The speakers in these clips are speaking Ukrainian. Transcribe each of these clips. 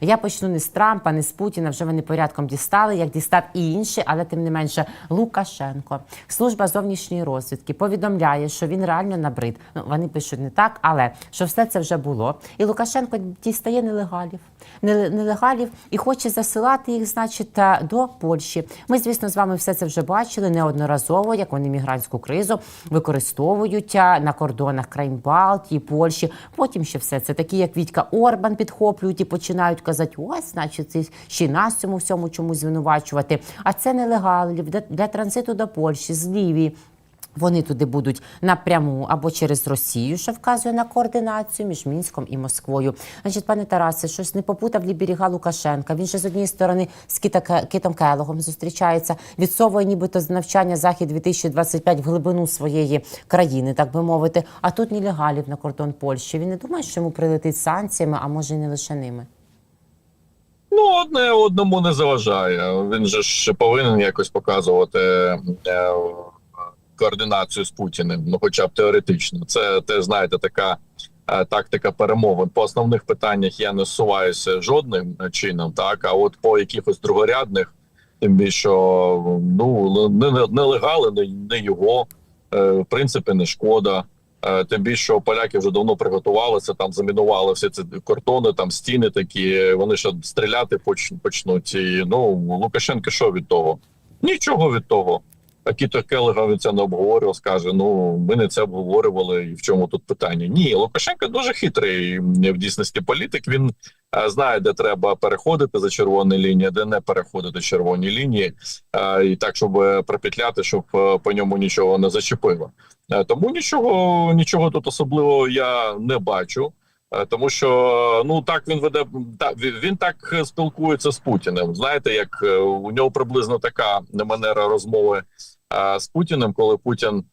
Я почну не з Трампа, не з Путіна. Вже вони порядком дістали, як дістав і інші, але тим не менше Лукашенко. Служба зовнішньої розвідки повідомляє, що він реально набрид. Ну вони пишуть не так, але що все це вже було. І Лукашенко дістає нелегалів, нелегалів і хоче засилати їх, значить, до Польщі. Ми, звісно, з вами все це вже бачили неодноразово, як вони мігрантську кризу використовують на кордонах країн Балтії, Польщі. Потім ще все це такі, як Вітька Орбан, підхоплюють і починають казати: ось, значить, ще нас цьому всьому чомусь звинувачувати. А це нелегалів для, транзиту до Польщі з Лівії. Вони туди будуть напряму або через Росію, що вказує на координацію між Мінськом і Москвою. Значить, пане Тарасе, щось не попутав лі берега Лукашенка. Він же з однієї сторони з Китом Келогом зустрічається, відсовує нібито з навчання захід 2025 в глибину своєї країни, так би мовити. А тут нелегалів на кордон Польщі. Він не думає, що йому прилетить санкціями, а може і не лише ними. Ну, одне одному не заважає. Він же ж повинен якось показувати е, координацію з Путіним, ну хоча б теоретично. Це те, знаєте, така е, тактика перемовин. По основних питаннях я не суваюся жодним чином, так а от по якихось другорядних, тим більше ну не, не, нелегали, не, не його е, в принципі не шкода. Е, Тим більше що поляки вже давно приготувалися, там замінували всі ці кордони, там стіни такі. Вони ще стріляти поч- почнуть. І ну Лукашенко що від того? Нічого від того. А Кіто Келега він це не обговорював, скаже: ну ми не це обговорювали, і в чому тут питання? Ні, Лукашенко дуже хитрий в дійсності політик. Він е, знає, де треба переходити за червоні лінії, де не переходити червоні лінії, е, і так, щоб пропетляти, щоб по ньому нічого не зачепило. Е, Тому нічого, нічого тут особливого я не бачу. Е, Тому що ну так він веде та він так спілкується з Путіним. Знаєте, як е, у нього приблизно така манера розмови з Путіним, коли Путін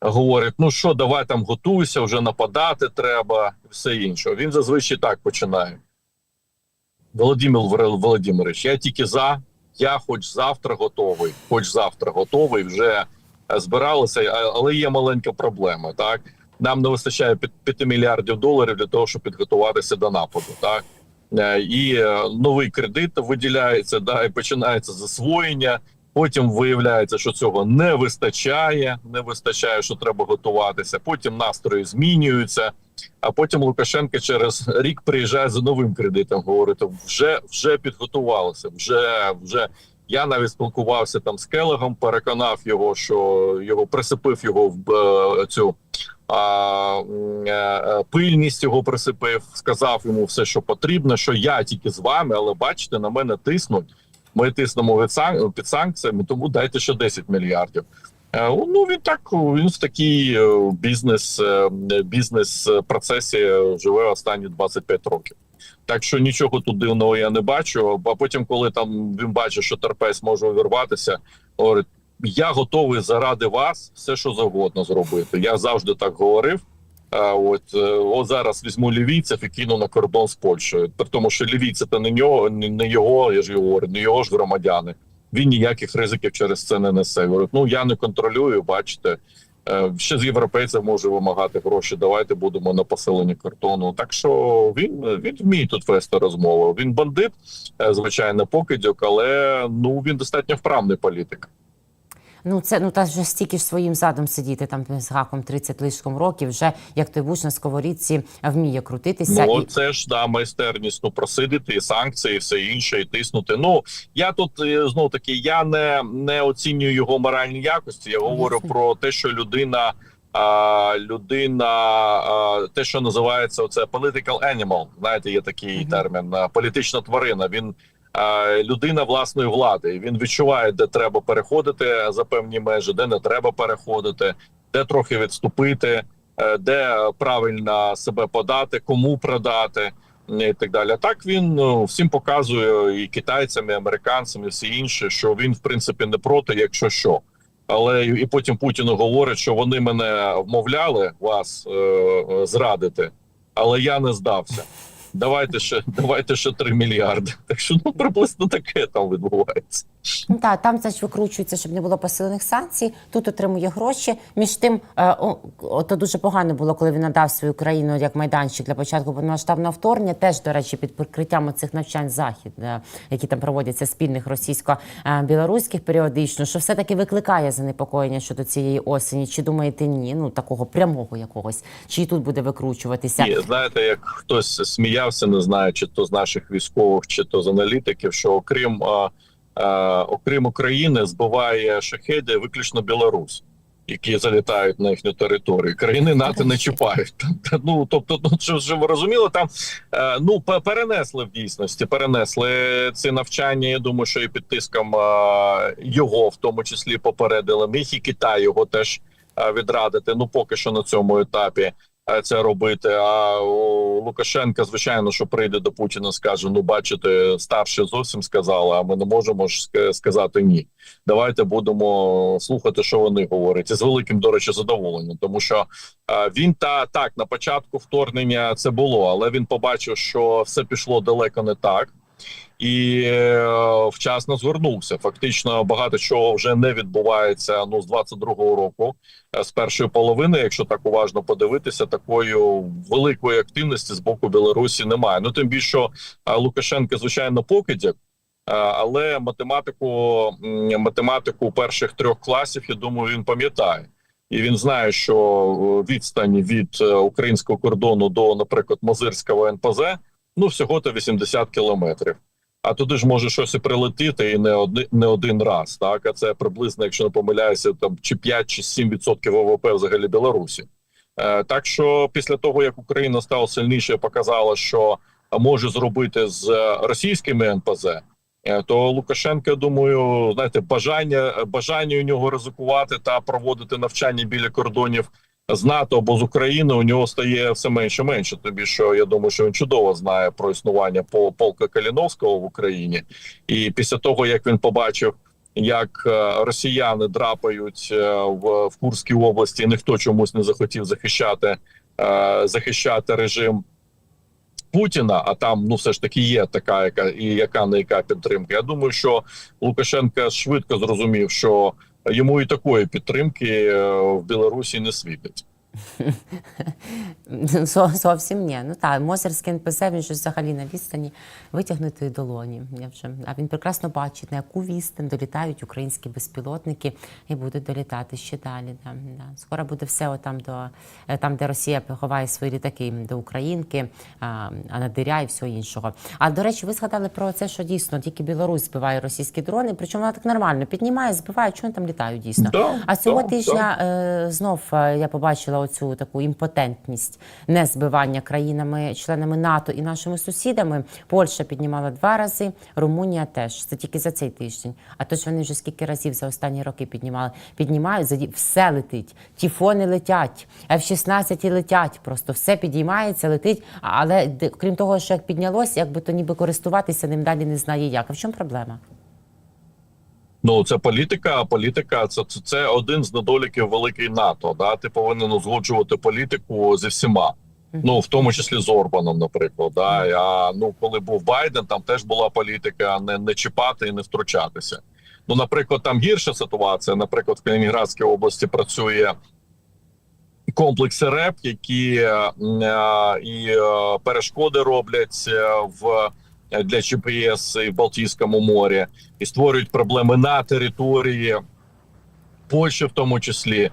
говорить: ну що, давай там готуйся, вже нападати треба, і все інше. Він зазвичай так починає. Володимир Володимирович, я тільки за. Я хоч завтра готовий, хоч завтра готовий. Вже збиралися, але є маленька проблема. Так нам не вистачає 5 мільярдів доларів для того, щоб підготуватися до нападу. Так Е, і е, новий кредит виділяється, да, і починається засвоєння. Потім виявляється, що цього не вистачає. Не вистачає, що треба готуватися. Потім настрої змінюються. А потім Лукашенко через рік приїжджає за новим кредитом. Говорить, вже вже підготувалися. Вже вже я навіть спілкувався там з Келегом, переконав його, що його присипив його в е, цю а, е, е, пильність його присипив, сказав йому все, що потрібно. Що я тільки з вами, але бачите, на мене тиснуть. Ми тиснемо під санкціями, тому дайте ще 10 мільярдів. Ну він так він в такій бізнес бізнес процесі живе останні 25 років. Так що нічого тут дивного я не бачу. А потім, коли там він бачить, що терпець може увірватися, говорить: я готовий заради вас все, що завгодно зробити. Я завжди так говорив. А от, е, от зараз візьму лівійців і кину на кордон з Польщею. При тому, що лівійці це не нього, не його, я ж говорю, не його ж громадяни. Він ніяких ризиків через це не несе. Говорить, ну я не контролюю, бачите. Е, Ще з європейців може вимагати гроші. Давайте будемо на поселенні кордону. Так що він він вміє тут вести розмову. Він бандит, е, звичайно, покидьок, але ну він достатньо вправний політик. Ну це ну та вже стільки ж своїм задом сидіти там з гаком 30 лишком років. Вже як той буш на сковорідці вміє крутитися Ну і це ж да майстерність ну просидити і санкції, і все інше, і тиснути. Ну я тут знов таки я не, не оцінюю його моральні якості. Я говорю про те, що людина. А, людина, а, те, що називається оце political animal, знаєте, є такий Мгм. термін, а, політична тварина. Він людина власної влади. Він відчуває, де треба переходити за певні межі, де не треба переходити, де трохи відступити, е, де правильно себе подати, кому продати. І так далі. Так він ну, всім показує і китайцям, і американцям, і всі інші, що він в принципі не проти, якщо що. Але і потім Путіну говорить, що вони мене вмовляли вас е, е, зрадити, але я не здався. Давайте ще давайте ще 3 мільярди. Так що ну приблизно таке там відбувається. Ну, Так, там це ж викручується, щоб не було посилених санкцій. Тут отримує гроші. Між тим, е, то дуже погано було, коли він надав свою країну як майданчик для початку повномасштабного вторгнення. Теж, до речі, під прикриттям цих навчань захід, е, які там проводяться спільних російсько-білоруських періодично, що все таки викликає занепокоєння щодо цієї осені. Чи думаєте ні? Ну такого прямого якогось, чи тут буде викручуватися? І знаєте, як хтось сміявся, не знаю, чи то з наших військових, чи то з аналітиків, що окрім а, окрім України збиває шахеди виключно Білорусь. Які залітають на їхню територію, країни НАТО не чіпають. Ну тобто, ну що ви розуміли, там е, ну перенесли в дійсності, перенесли ці навчання. Я думаю, що і під тиском е, його в тому числі попередили. Міг і Китай його теж е, відрадити. Ну поки що на цьому етапі е, це робити. А Лукашенка, звичайно, що прийде до Путіна, скаже: ну, бачите, старше зовсім сказали, а ми не можемо ж сказати ні. Давайте будемо слухати, що вони говорять, і з великим, до речі, задоволенням, тому що е, він та так на початку вторгнення це було, але він побачив, що все пішло далеко не так. І е, вчасно звернувся. Фактично, багато чого вже не відбувається. Ну з 22-го року, е, з першої половини, якщо так уважно подивитися, такої великої активності з боку Білорусі немає. Ну тим більше е, звичайно, покидяк, але математику математику перших трьох класів, я думаю, він пам'ятає. І він знає, що відстані від українського кордону до, наприклад, Мозирського НПЗ ну всього то 80 кілометрів. А туди ж може щось і прилетіти, і не один не один раз. Так, а це приблизно, якщо не помиляюся, там чи 5 чи 7 відсотків ВВП взагалі Білорусі. Е, так що після того як Україна стала сильніше, показала, що може зробити з російськими НПЗ, е, то Лукашенко, думаю, знаєте, бажання бажання у нього ризикувати та проводити навчання біля кордонів з НАТО або з України у нього стає все менше менше. Тобі що я думаю, що він чудово знає про існування по полка Каліновського в Україні, і після того як він побачив. Як е, росіяни драпають е, в, в Курській області, ніхто чомусь не захотів захищати е, захищати режим Путіна, а там ну все ж таки є така, яка і яка не яка підтримка. Я думаю, що Лукашенко швидко зрозумів, що йому і такої підтримки е, в Білорусі не світить. Зо- Зовсім ні. Ну так, Мозерський НПЗ, він ж взагалі на відстані витягнутої долоні. Я вже, а він прекрасно бачить, на яку відстань долітають українські безпілотники і будуть долітати ще далі. Да, да. Скоро буде все отам до е, там, де Росія ховає свої літаки до Українки, а, а надиря і всього іншого. А до речі, ви згадали про це, що дійсно тільки Білорусь збиває російські дрони, причому вона так нормально піднімає, збиває, чого там літають дійсно. Да, а цього да, тижня е, знов е, я побачила оцю таку імпотентність незбивання країнами-членами НАТО і нашими сусідами. Польща піднімала два рази, Румунія теж. Це тільки за цей тиждень. А то ж вони вже скільки разів за останні роки піднімали. Піднімають, все летить. Тіфони летять, F-16 летять. Просто все підіймається, летить. Але крім того, що як піднялось, якби то ніби користуватися ним далі не знає як. А в чому проблема? Ну це політика. а Політика це, це це один з недоліків великої НАТО. Да, ти повинен узгоджувати політику зі всіма. Ну в тому числі з Орбаном, наприклад. Да. А ну коли був Байден, там теж була політика не, не чіпати і не втручатися. Ну, наприклад, там гірша ситуація. Наприклад, в Калінінградській області працює комплекси РЕП, які е, е, і е, перешкоди роблять е, в для GPS і в Балтійському морі, і створюють проблеми на території Польщі, в тому числі.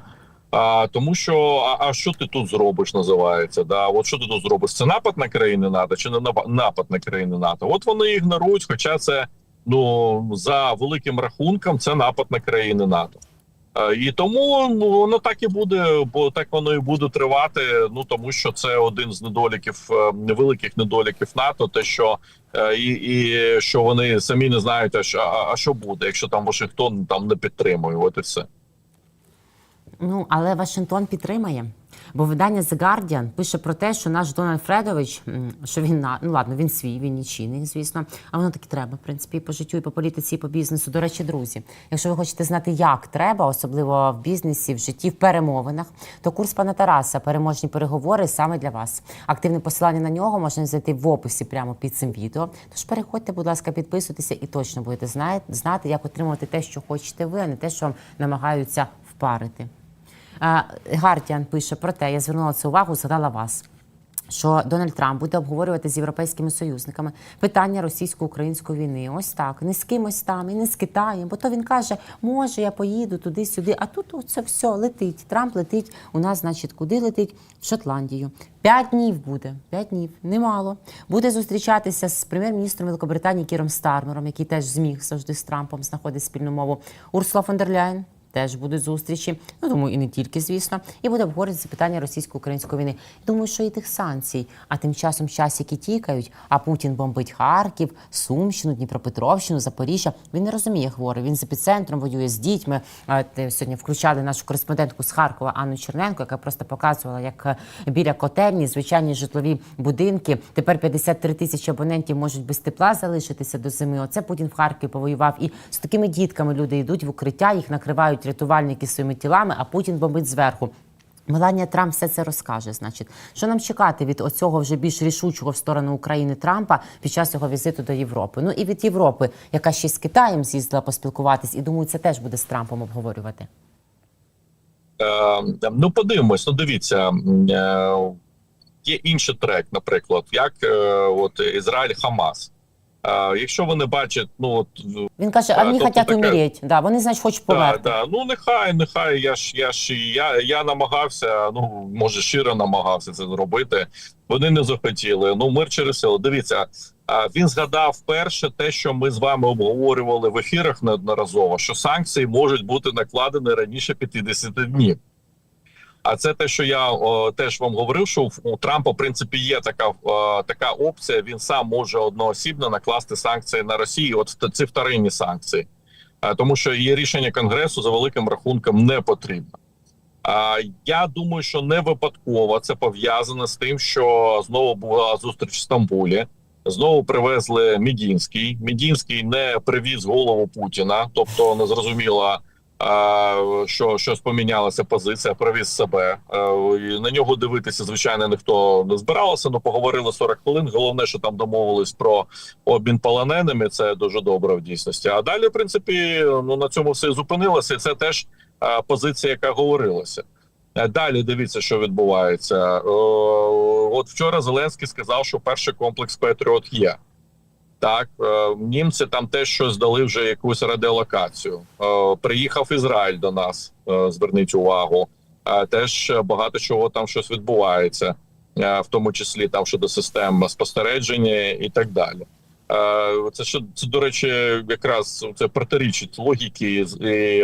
А, тому що а, а що ти тут зробиш, називається? Да, от що ти тут зробиш? Це напад на країни НАТО чи не напад на країни НАТО? От вони ігнорують, хоча це ну за великим рахунком, це напад на країни НАТО. Е, І тому ну, воно так і буде, бо так воно і буде тривати. Ну тому що це один з недоліків е, великих недоліків НАТО. Те, що е, і, і що вони самі не знають, а що, а, що буде, якщо там Вашингтон там не підтримує. От і все. Ну але Вашингтон підтримає. Бо видання The Guardian пише про те, що наш Дональд Фредович, що він на ну ладно, він свій, він нічийний, звісно. А воно таки треба, в принципі, і по життю, і по політиці, і по бізнесу. До речі, друзі, якщо ви хочете знати, як треба, особливо в бізнесі, в житті, в перемовинах, то курс пана Тараса переможні переговори саме для вас. Активне посилання на нього можна знайти в описі прямо під цим відео. Тож переходьте, будь ласка, підписуйтеся і точно будете знати, як отримувати те, що хочете ви, а не те, що вам намагаються впарити. Гартіан пише про те, я звернула цю увагу, згадала вас. Що Дональд Трамп буде обговорювати з європейськими союзниками питання російсько-української війни. Ось так, не з кимось там і не з Китаєм. Бо то він каже, може, я поїду туди-сюди. А тут оце все летить. Трамп летить. У нас, значить, куди летить? В Шотландію. П'ять днів буде. П'ять днів. Немало. Буде зустрічатися з прем'єр-міністром Великобританії Кіром Стармером, який теж зміг завжди з Трампом знаходити спільну мову. Урсула фон дер Ляйн теж будуть зустрічі. Ну думаю, і не тільки, звісно, і буде обговорюватися питання російсько-української війни. Думаю, що і тих санкцій. А тим часом часики тікають. А Путін бомбить Харків, Сумщину, Дніпропетровщину, Запоріжжя. Він не розуміє хворий. Він з епіцентром воює з дітьми. А, Сьогодні включали нашу кореспондентку з Харкова Анну Черненко, яка просто показувала, як е, біля котельні звичайні житлові будинки. Тепер 53 тисячі абонентів можуть без тепла залишитися до зими. Оце Путін в Харкові повоював. І з такими дітками люди йдуть в укриття, їх накривають рятувальники своїми тілами, а Путін бомбить зверху. Меланія Трамп все це розкаже. Значить, що нам чекати від оцього вже більш рішучого в сторону України Трампа під час його візиту до Європи? Ну і від Європи, яка ще з Китаєм з'їздила поспілкуватись, і думаю, це теж буде з Трампом обговорювати. Е, ну, подивимось, ну дивіться, е, є інший трек, наприклад, як е, от Ізраїль Хамас. Е, якщо вони бачать, ну от Він каже, а Так, вони тобто хочуть умереть. Да, вони, значить, хочуть Да, померти. да. Ну нехай, нехай. Я ж я ж я, я намагався. Ну може щиро намагався це зробити. Вони не захотіли. Ну мир через силу. Дивіться, а, він згадав перше те, що ми з вами обговорювали в ефірах неодноразово, що санкції можуть бути накладені раніше 50 днів. А це те, що я о, теж вам говорив, що у Трампа в принципі є така о, така опція. Він сам може одноосібно накласти санкції на Росію. От ці вторинні санкції. Е, тому що є рішення конгресу за великим рахунком не потрібно. А я думаю, що не випадково це пов'язано з тим, що знову була зустріч в Стамбулі. Знову привезли Мідінський. Мідінський не привіз голову Путіна, тобто не зрозуміло, а, що щось помінялася позиція. Привіз себе. Е, На нього дивитися, звичайно, ніхто не збирався. Ну поговорили 40 хвилин. Головне, що там домовились про обмін полоненими. Це дуже добре в дійсності. А далі, в принципі, ну на цьому все і зупинилося. І це теж е, позиція, яка говорилася. Е, Далі дивіться, що відбувається. От вчора Зеленський сказав, що перший комплекс Петріот є. Так, е, німці там теж щось дали вже якусь радіолокацію. Е, Приїхав Ізраїль до нас. е, Зверніть увагу. Теж багато чого там щось відбувається, в тому числі там щодо систем спостереження і так далі. Це що це, до речі, якраз це протирічить логіки і,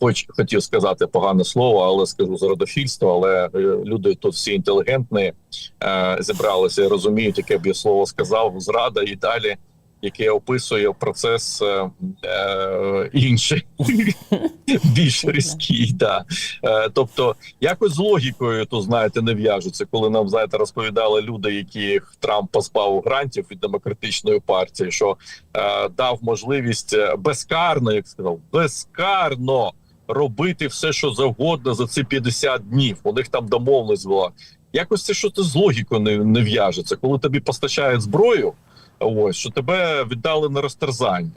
хоч хотів сказати погане слово, але скажу зрадофільство. Але е, люди тут всі інтелігентні е, зібралися і розуміють, яке б я слово сказав, зрада і далі, яке описує процес е, е, інший, більш різкий. Да. Е, тобто, якось з логікою, то знаєте, не в'яжуться, коли нам знаєте, розповідали люди, яких Трамп позбав грантів від демократичної партії, що е, дав можливість е, безкарно, як сказав, безкарно робити все, що завгодно за ці 50 днів. У них там домовленість була. Якось це що з логікою не, не в'яжеться, коли тобі постачають зброю, ось що тебе віддали на розтерзання.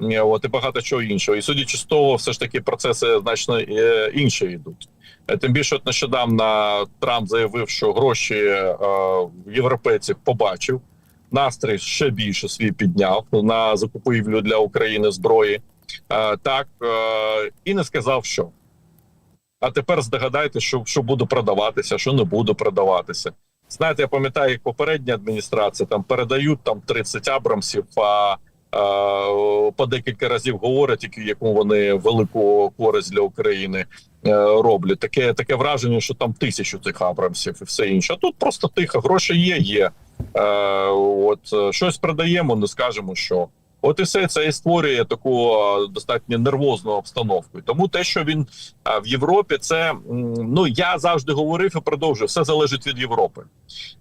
От і багато чого іншого. І судячи з того, все ж таки процеси значно е, інші йдуть. Е, Тим більше, от нещодавно Трамп заявив, що гроші е, європейців побачив. Настрій ще більше свій підняв на закупівлю для України зброї. Е, так е, і не сказав, що. А тепер здогадайте, що, що буде продаватися, що не буде продаватися. Знаєте, я пам'ятаю, як попередня адміністрація там передають там 30 абрамсів, а е, по декілька разів говорять, яку вони велику користь для України роблять. Таке таке враження, що там тисячу цих абрамсів і все інше. А тут просто тихо, гроші є, є. Е, от щось продаємо, не скажемо, що. От і все це і створює таку достатньо нервозну обстановку. Тому те, що він в Європі, це ну я завжди говорив і продовжую. Все залежить від Європи.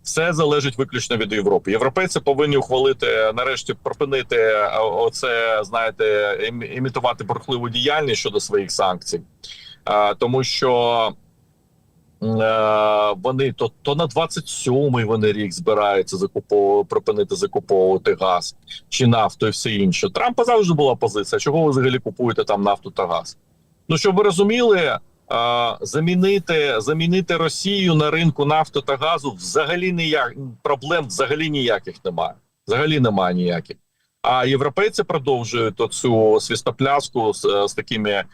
Все залежить виключно від Європи. Європейці повинні ухвалити нарешті припинити оце, знаєте, ім- імітувати бурхливу діяльність щодо своїх санкцій, тому що. Е, Вони то, то на 27-й вони рік збираються закуповувати, припинити закуповувати газ чи нафту і все інше. Трампа завжди була позиція. Чого ви взагалі купуєте там нафту та газ? Ну щоб ви розуміли, е, замінити замінити Росію на ринку нафти та газу взагалі ніяк проблем взагалі ніяких немає. Взагалі немає ніяких. А європейці продовжують оцю свістопляску з, з такими е,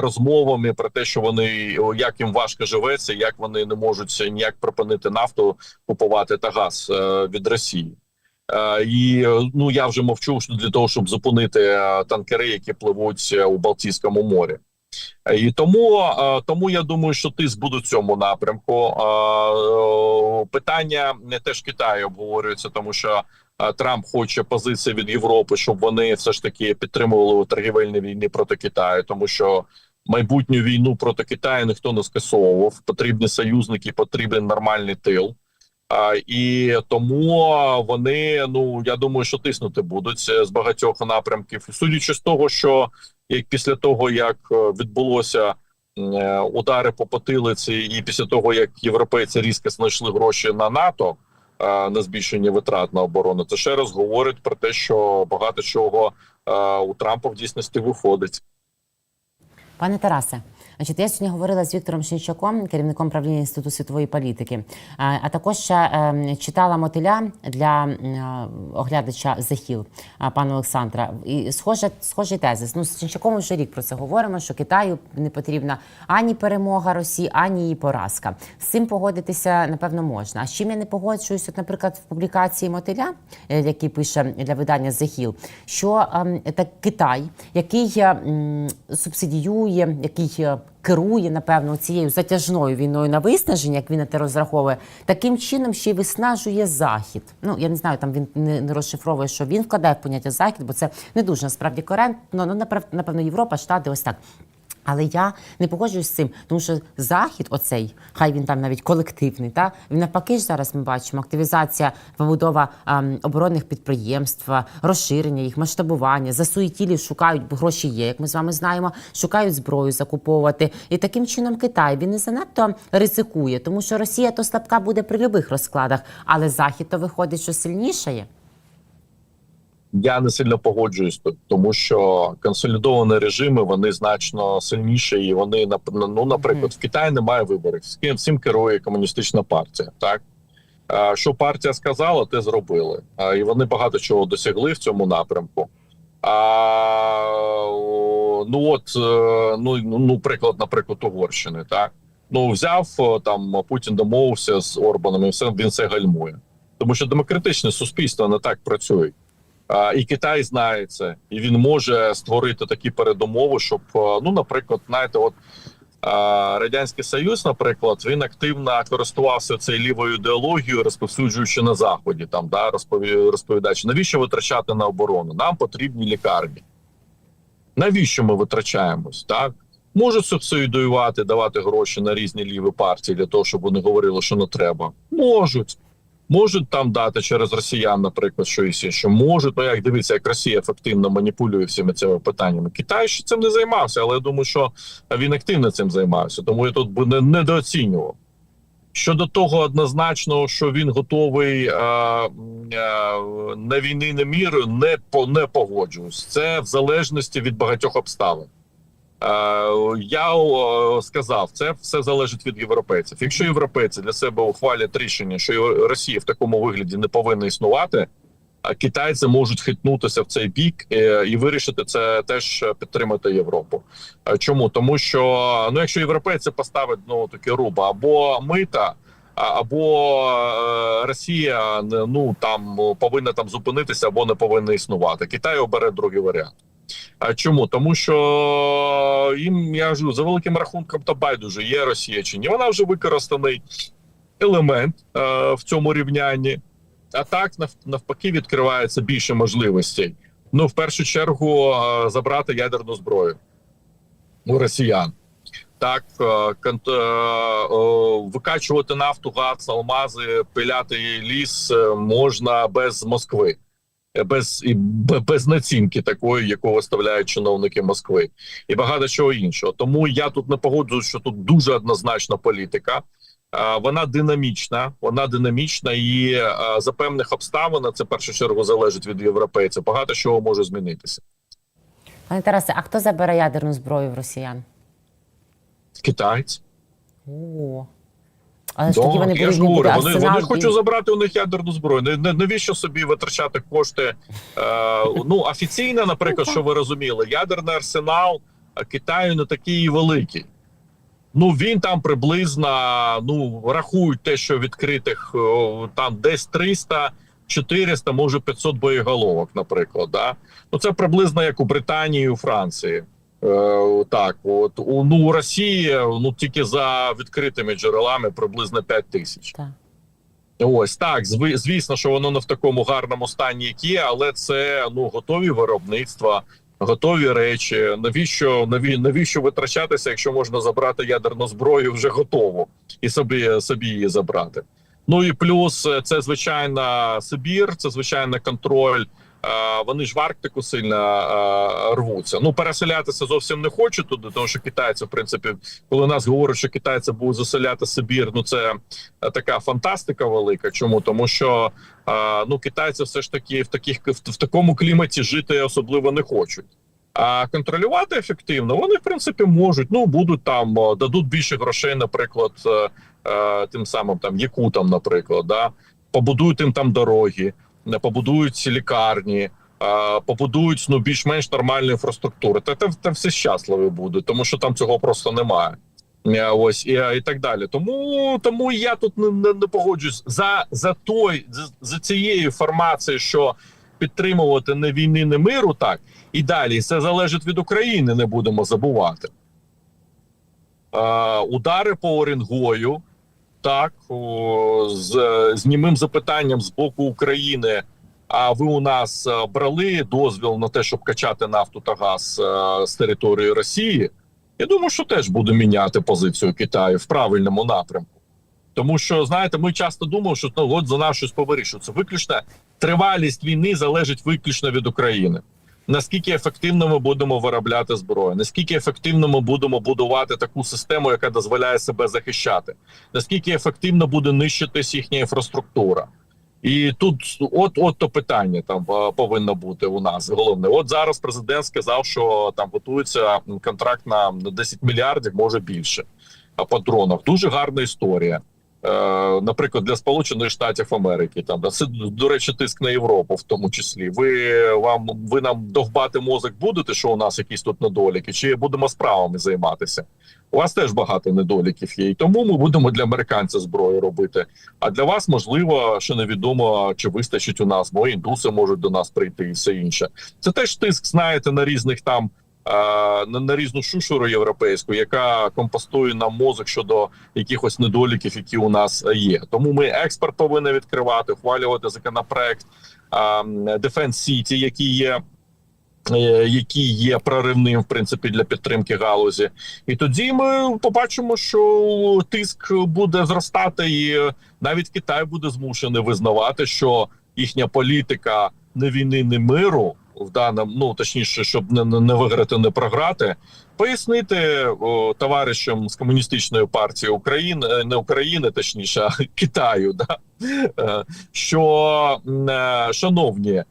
розмовами про те, що вони як їм важко живеться, як вони не можуть ніяк припинити нафту купувати та газ е, від Росії. Е, І е, ну я вже мовчу що для того, щоб зупинити е, танкери, які пливуть е, у Балтійському морі. Е, І тому, е, тому я думаю, що тиск буде в цьому напрямку. Е, е, Питання не теж Китаю обговорюється, тому що е, Трамп хоче позиції від Європи, щоб вони все ж таки підтримували торгівельні війни проти Китаю, тому що майбутню війну проти Китаю ніхто не скасовував. Потрібні союзники, потрібен нормальний тил. А, і тому вони, ну я думаю, що тиснути будуть з багатьох напрямків. Судячи з того, що як після того, як е, відбулося е, удари по потилиці, і після того як європейці різко знайшли гроші на НАТО на збільшення витрат на оборону, це ще раз говорить про те, що багато чого е, у Трампа в дійсності виходить. Пане Тарасе, значить, я сьогодні говорила з Віктором Шинчаком, керівником правління інституту світової політики. А, також ще е, читала мотиля для е, оглядача Захіл пана Олександра. І схоже, схожий тезис. Ну з Шинчаком вже рік про це говоримо. Що Китаю не потрібна ані перемога Росії, ані її поразка. З цим погодитися напевно можна. А з чим я не погоджуюсь, от, наприклад, в публікації мотиля, е, який пише для видання Захіл, що ем, так Китай, який е, м, субсидіює, який керує напевно цією затяжною війною на виснаження, як він те розраховує, таким чином ще й виснажує захід. Ну я не знаю, там він не, розшифровує, що він вкладає в поняття захід, бо це не дуже насправді коректно. Ну напев- напевно, Європа, Штати, ось так. Але я не погоджуюсь з цим, тому що захід, оцей, хай він там навіть колективний, та він навпаки ж зараз ми бачимо активізація, побудова ем, оборонних підприємств, розширення їх, масштабування, засуєтілі шукають, бо гроші є, як ми з вами знаємо, шукають зброю закуповувати. І таким чином Китай він не занадто ризикує, тому що Росія то слабка буде при любих розкладах, але захід то виходить, що сильнішає. Я не сильно погоджуюсь тут, тому що консолідовані режими вони значно сильніші, і вони нап- ну, наприклад, в Китаї немає виборів. З ким всім керує комуністична партія. Так що партія сказала, те зробили. І вони багато чого досягли в цьому напрямку. А ну от е, ну, ну ну, приклад, наприклад, Угорщини, так ну взяв там Путін домовився з Орбаном, і все він це гальмує, тому що демократичне суспільство не так працює. І Китай знає це, і він може створити такі передумови, щоб ну, наприклад, знаєте, от радянський союз, наприклад, він активно користувався цією лівою ідеологією, розповсюджуючи на заході, там да розповідаючи, навіщо витрачати на оборону? Нам потрібні лікарні. Навіщо ми витрачаємось? Так можуть субсидіювати, давати гроші на різні ліві партії для того, щоб вони говорили, що не треба. Можуть. Можуть там дати через росіян, наприклад, щось, що можуть. Ну як дивіться, як Росія ефективно маніпулює всіми цими питаннями. Китай ще цим не займався, але я думаю, що він активно цим займався. Тому я тут би не недооцінював. Щодо того, однозначно, що він готовий е, е, на війни на мір, не по не погоджуюсь. Це в залежності від багатьох обставин. Е, я сказав, це все залежить від європейців. Якщо європейці для себе ухвалять рішення, що Росія в такому вигляді не повинна існувати, а китайці можуть хитнутися в цей бік е, і вирішити це теж підтримати Європу. Е, Чому тому, що ну, якщо європейці поставлять ну такі руба або мита. Або Росія ну там повинна там зупинитися або не повинна існувати. Китай обере другий варіант. Чому? Тому що їм я ж за великим рахунком то байдуже є Росія чи ні. Вона вже використаний елемент е, в цьому рівнянні. а так нав- навпаки відкривається більше можливостей. Ну, в першу чергу, е, забрати ядерну зброю у росіян. Так, е, е, викачувати нафту, газ, алмази, пиляти ліс можна без Москви, без і без націнки такої, яку виставляють чиновники Москви, і багато чого іншого. Тому я тут не погоджуюсь, що тут дуже однозначна політика. Вона динамічна, вона динамічна, і за певних обставин це в першу чергу залежить від європейців. Багато чого може змінитися. Пане Тарасе, а хто забере ядерну зброю в росіян? Китайці. О. Але ж Да, тоді вони я ж говорю, вони, вони і- хочуть забрати у них ядерну зброю. Не- не- Навіщо собі витрачати кошти? Е, ну офіційно, наприклад, що ви розуміли, ядерний арсенал е, Китаю не такий великий. Ну він там приблизно ну рахують те, що відкритих там десь 300, 400, може 500 боєголовок, наприклад. Да? Ну це приблизно як у Британії, і у Франції. Е, так, от у ну у Росії ну тільки за відкритими джерелами приблизно 5 тисяч. Так. Ось так, звісно, що воно не в такому гарному стані, як є, але це ну готові виробництва, готові речі. Навіщо наві, навіщо витрачатися, якщо можна забрати ядерну зброю вже готову і собі собі її забрати? Ну і плюс е, це звичайно Сибір, це звичайно контроль. Вони ж в Арктику сильно рвуться. Ну переселятися зовсім не хочуть туди, тому що китайці, в принципі, коли нас говорять, що китайці будуть заселяти Сибір, ну це е, така фантастика велика. Чому тому, що ну китайці все ж таки в таких в, такому кліматі жити особливо не хочуть. А контролювати ефективно вони в принципі можуть. Ну будуть там е, дадуть більше грошей, наприклад, е, тим самим там якутам, наприклад, да побудують їм там дороги, побудують лікарні. е, Побудують ну більш-менш нормальну інфраструктуру. Та там, там все щасливі будуть, тому що там цього просто немає. Е, Ось і, і так далі. Тому тому я тут не, не, не погоджуюсь за, за той за, за цією інформацією, що підтримувати не війни, не миру, так і далі це залежить від України. Не будемо забувати. Е, удари по Оренгою, так о, з, з німим запитанням з боку України. А ви у нас е, брали дозвіл на те, щоб качати нафту та газ е, з території Росії? Я думаю, що теж буде міняти позицію Китаю в правильному напрямку. Тому що, знаєте, ми часто думали, що ну, от за нас щось повирішується. Виключно тривалість війни залежить виключно від України. Наскільки ефективно ми будемо виробляти зброю, наскільки ефективно ми будемо будувати таку систему, яка дозволяє себе захищати, наскільки ефективно буде нищитись їхня інфраструктура. І тут от от то питання там е, повинно бути у нас. Головне, от зараз президент сказав, що там готується контракт на 10 мільярдів, може більше. А по дронах дуже гарна історія. Е, наприклад, для Сполучених Штатів Америки, там це до речі, тиск на Європу, в тому числі. Ви вам ви нам довбати мозок будете, що у нас якісь тут недоліки, чи будемо справами займатися? У вас теж багато недоліків є, і тому ми будемо для американця зброю робити. А для вас можливо, що невідомо чи вистачить у нас, бо індуси можуть до нас прийти і все інше. Це теж тиск, знаєте, на різних там. Е, На, різну шушуру європейську, яка компостує нам мозок щодо якихось недоліків, які у нас є. Тому ми експорт повинні відкривати, ухвалювати законопроект Defense City, який є. е, Який є проривним в принципі для підтримки галузі, і тоді ми побачимо, що тиск буде зростати, і навіть Китай буде змушений визнавати, що їхня політика не війни, не миру в даному, ну точніше, щоб не, не виграти, не програти, пояснити о, товаришам з комуністичної партії України, е, не України, точніше, а Китаю, да е, що е, шановні,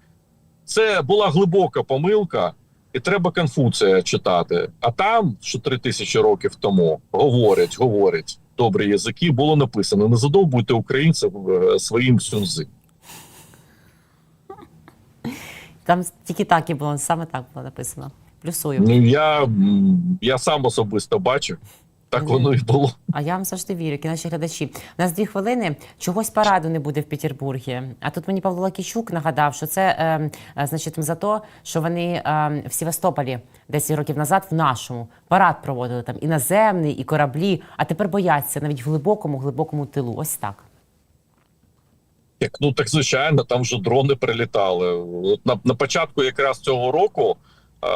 це була глибока помилка. І треба Конфуція читати. А там, що три тисячі років тому, говорять, говорять добрі язики, було написано: не задовбуйте українців своїм сюнзи. Там тільки так і було, саме так було написано. Плюсую. Ну я, я сам особисто бачив, так воно і було. А я вам завжди вірю, які наші глядачі. У нас дві хвилини. Чогось параду не буде в Петербургі. А тут мені Павло Лакічук нагадав, що це е, е, значить за те, що вони е, в Севастополі 10 років назад в нашому парад проводили там і наземний, і кораблі. А тепер бояться навіть в глибокому, глибокому тилу. Ось так. Як ну так звичайно, там вже дрони прилітали. От на, на початку якраз цього року е,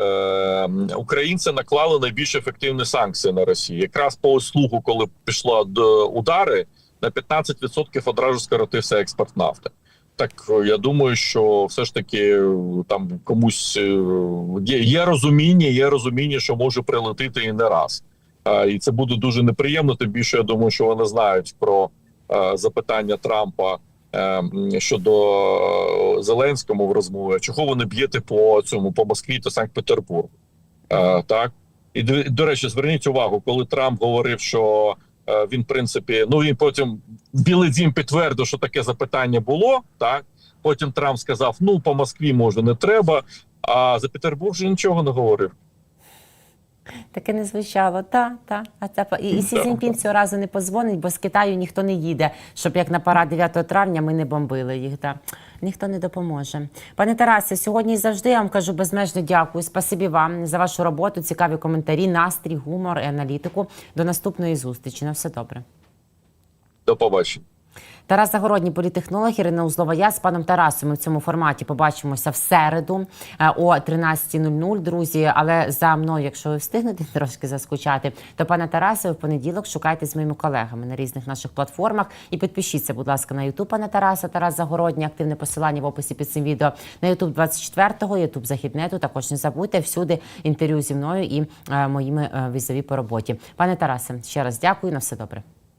е, українці наклали найбільш ефективні санкції на Росію. Якраз по услугу, коли пішло до удари, на 15% одразу скоротився експорт нафти. Так я думаю, що все ж таки е, там комусь е, є, є розуміння, є розуміння, що може прилетити і не раз. І це буде дуже неприємно. Тим більше я думаю, що вони знають про запитання Трампа е, щодо е, Зеленському в розмові. Чого ви не б'єте по цьому по Москві та Санкт-Петербургу? Е, Так і до, речі, зверніть увагу, коли Трамп говорив, що е, він, в принципі, ну він потім Білий Дім підтвердив, що таке запитання було. Так потім Трамп сказав: ну по Москві може не треба. А за Петербург же нічого не говорив. Таке не звучало, та, та. А це і, і Сі Цзіньпін цього разу не позвонить, бо з Китаю ніхто не їде, щоб як на парад 9 травня ми не бомбили їх. Та. Ніхто не допоможе. Пане Тарасе, сьогодні і завжди я вам кажу безмежно дякую. Спасибі вам за вашу роботу, цікаві коментарі, настрій, гумор і аналітику. До наступної зустрічі. На все добре. До побачення. Тарас Загородній, політехнолог, Ірина Узлова. Я з паном Тарасом в цьому форматі побачимося в середу е, о 13.00, друзі. Але за мною, якщо ви встигнете трошки заскучати, то пана Тараса в понеділок шукайте з моїми колегами на різних наших платформах. І підпишіться, будь ласка, на Ютуб пана Тараса, Тарас Загородній, активне посилання в описі під цим відео. На Ютуб 24-го, Ютуб Західнету. Також не забудьте всюди інтерв'ю зі мною і е, моїми е, візові по роботі. Пане Тарасе, ще раз дякую. На все добре.